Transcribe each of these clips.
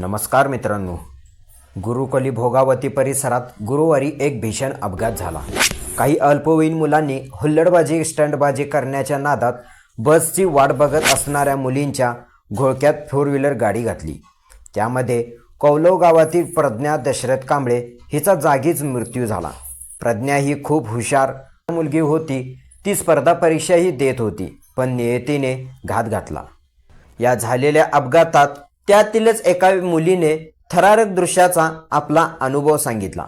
नमस्कार मित्रांनो. गुरुकली भोगावती परिसरात गुरुवारी एक भीषण अपघात झाला. काही अल्पवयीन मुलांनी हुल्लडबाजी स्टंटबाजी करण्याच्या नादात बसची वाट बघत असणाऱ्या मुलींच्या घोळक्यात फोर व्हीलर गाडी घातली. त्यामध्ये कौलव गावातील प्रज्ञा दशरथ कांबळे हिचा जागीच मृत्यू झाला. प्रज्ञा ही खूप हुशार मुलगी होती. ती स्पर्धा परीक्षाही देत होती पण नियतीने घात घातला. या झालेल्या अपघातात त्यातीलच एका मुलीने थरारक दृश्याचा आपला अनुभव सांगितला.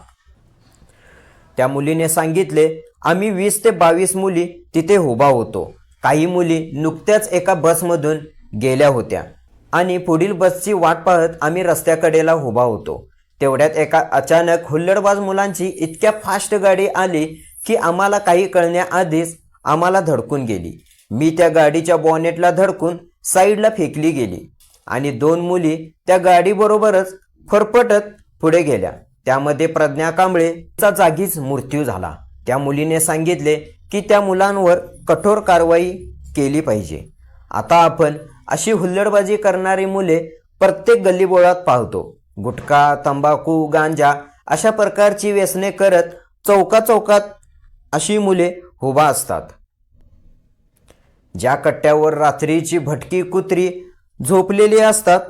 त्या मुलीने सांगितले आम्ही वीस ते बावीस मुली तिथे उभा होतो. काही मुली नुकत्याच एका बसमधून गेल्या होत्या आणि पुढील बसची वाट पाहत आम्ही रस्त्याकडेला उभा होतो. तेवढ्यात एका अचानक हुल्लडबाज मुलांची इतक्या फास्ट गाडी आली की आम्हाला काही कळण्याआधीच आम्हाला धडकून गेली. मी त्या गाडीच्या बॉनेटला धडकून साईडला फेकली गेली. आणि दोन मुली त्या गाडीबरोबरच फरफटत पुढे गेल्या. त्यामध्ये प्रज्ञा कांबळेचा जागीच मृत्यू झाला. त्या मुलीने सांगितले की त्या मुलांवर कठोर कारवाई केली पाहिजे. आता आपण अशी हुल्लडबाजी करणारी मुले प्रत्येक गल्लीबोळात पाहतो. गुटखा तंबाखू गांजा अशा प्रकारची व्यसने करत चौका चौकात अशी मुले उभा असतात. ज्या कट्ट्यावर रात्रीची भटकी कुत्री झोपलेली असतात.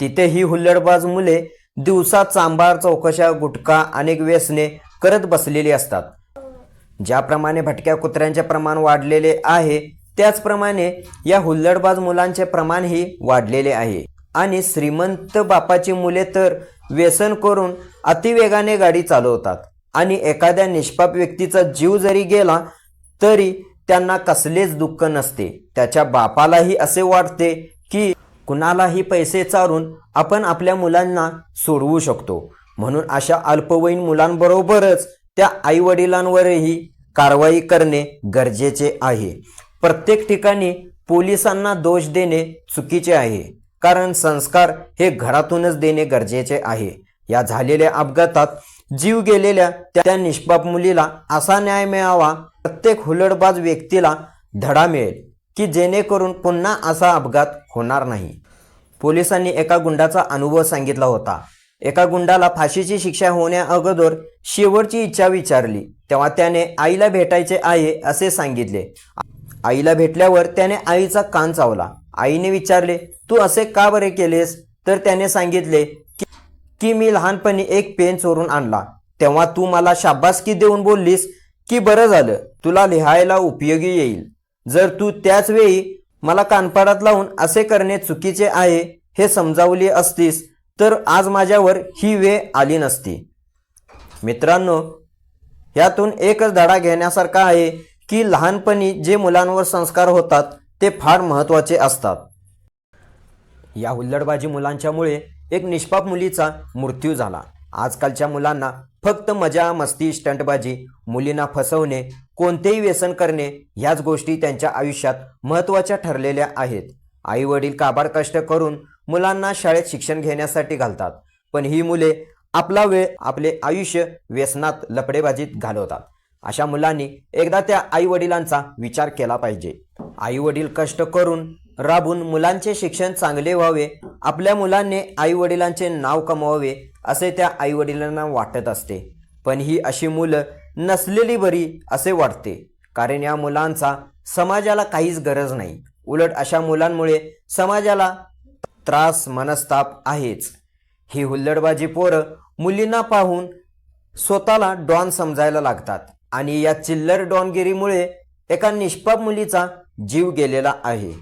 तिथे ही हुल्लडबाज मुले दिवसा चांबार चौकशा गुटखा अनेक व्यसने करत बसलेली असतात. ज्याप्रमाणे भटक्या कुत्र्यांचे प्रमाण वाढलेले आहे त्याचप्रमाणे या हुल्लडबाज मुलांचे प्रमाणही वाढलेले आहे. आणि श्रीमंत बापाची मुले तर व्यसन करून अतिवेगाने गाडी चालवतात. आणि एखाद्या निष्पाप व्यक्तीचा जीव जरी गेला तरी त्यांना कसलेच दुःख नसते. त्याच्या बापालाही असे वाटते कुणालाही पैसे चारून आपण आपल्या मुलांना सोडवू शकतो. म्हणून अशा अल्पवयीन मुलांबरोबरच त्या आईवडिलांवरही कारवाई करणे गरजेचे आहे. प्रत्येक ठिकाणी पोलिसांना दोष देणे चुकीचे आहे. कारण संस्कार हे घरातूनच देणे गरजेचे आहे. या झालेल्या अपघातात जीव गेलेल्या त्या निष्पाप मुलीला असा न्याय मिळावा प्रत्येक हुलडबाज व्यक्तीला धडा मिळेल. की जेणेकरून पुन्हा असा अपघात होणार नाही. पोलिसांनी एका गुंडाचा अनुभव सांगितला होता. एका गुंडाला फाशीची शिक्षा होण्या अगोदर शेवटची इच्छा विचारली. तेव्हा त्याने आईला भेटायचे आहे असे सांगितले. आईला भेटल्यावर त्याने आईचा कान चावला. आईने विचारले तू असे का बरे केलेस? तर त्याने सांगितले की की मी लहानपणी एक पेन चोरून आणला. तेव्हा तू मला शाबासकी देऊन बोललीस की बरं झालं. तुला लिहायला उपयोगी येईल. जर तू त्याच वेळी मला कानपाडात लावून असे करणे चुकीचे आहे हे समजावली असतीस तर आज माझ्यावर ही वेळ आली नसती. मित्रांनो यातून एकच धडा घेण्यासारखा आहे की लहानपणी जे मुलांवर संस्कार होतात ते फार महत्त्वाचे असतात. या हुल्लडबाजी मुलांच्यामुळे एक निष्पाप मुलीचा मृत्यू झाला. आजकालच्या मुलांना फक्त मजा मस्ती स्टंटबाजी मुलींना फसवणे कोणतेही व्यसन करणे ह्याच गोष्टी त्यांच्या आयुष्यात महत्त्वाच्या ठरलेल्या आहेत. आई वडील काबाड कष्ट करून मुलांना शाळेत शिक्षण घेण्यासाठी घालतात पण ही मुले आपला वेळ आपले आयुष्य व्यसनात लपडेबाजीत घालवतात. अशा मुलांनी एकदा त्या आई वडिलांचा विचार केला पाहिजे. आई वडील कष्ट करून राबून मुलांचे शिक्षण चांगले व्हावे आपल्या मुलांनी आई वडिलांचे नाव कमवावे असे त्या आई वडिलांना वाटत असते. पण ही अशी मुलं नसलेली बरी असे वाटते. कारण या मुलांचा समाजाला काहीच गरज नाही. उलट अशा मुलांमुळे समाजाला त्रास मनस्ताप आहेच. ही हुल्लडबाजी पोरं मुलींना पाहून स्वतःला डॉन समजायला लागतात आणि या चिल्लर डॉनगिरीमुळे एका निष्पाप मुलीचा जीव गेलेला आहे.